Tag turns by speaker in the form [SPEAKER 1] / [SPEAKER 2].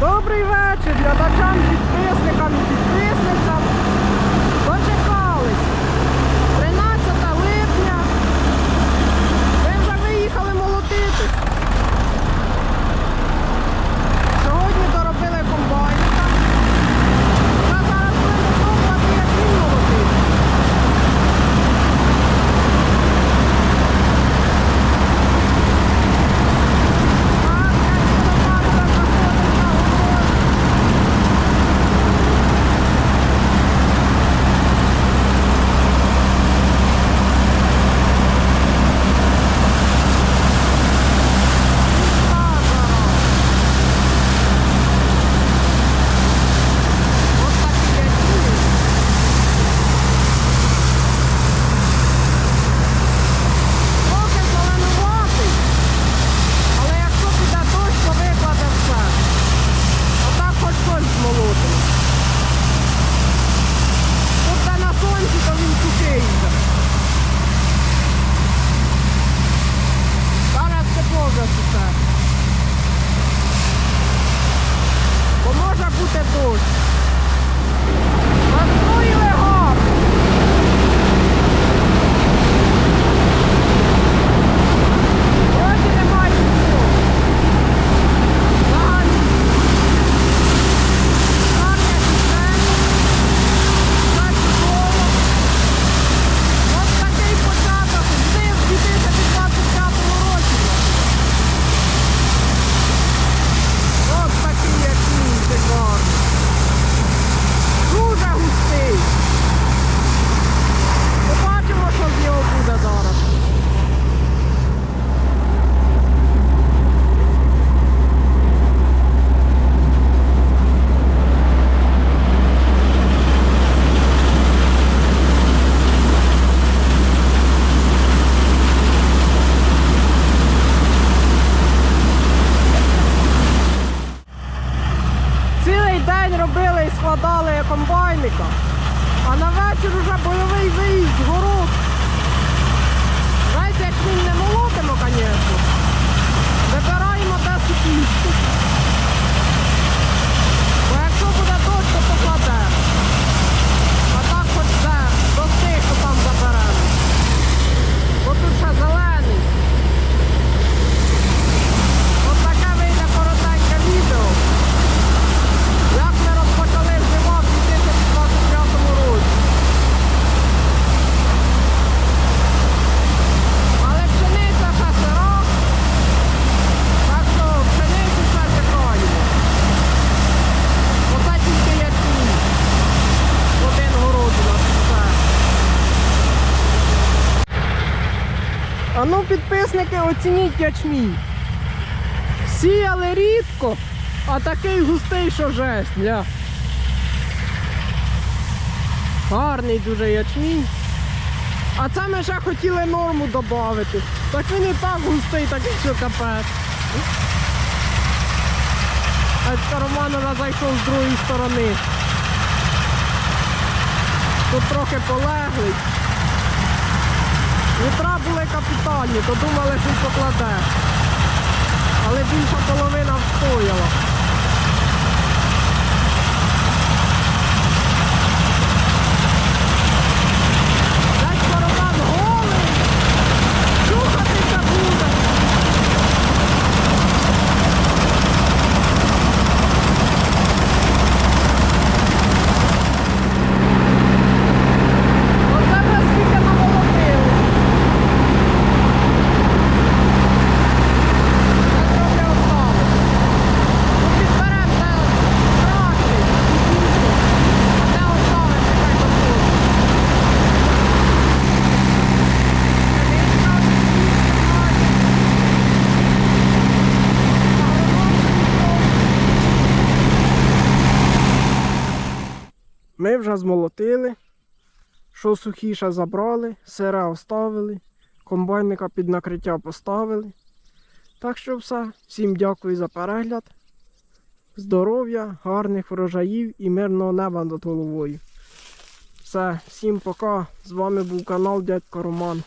[SPEAKER 1] Добрий вечір глядачам, підписникам складали комбайника, а на вечір вже бойовий виїзд город. Весь як він не молотимо, звісно. Ну, підписники, оцініть ячмінь. Сіяли рідко, а такий густий, що жесть, ля. Гарний дуже ячмінь. А це ми ще хотіли норму додати. Так він і так густий, такий, що капець. А Роман уже зайшов з другої сторони. Тут трохи полеглий. Вітра були капітальні, то думали, що покладе. Але більша половина встояла. Ми вже змолотили, що сухіше забрали, сире оставили, комбайника під накриття поставили. Так що все, всім дякую за перегляд. Здоров'я, гарних врожаїв і мирного неба над головою. Все, всім пока. З вами був канал Дядько Роман.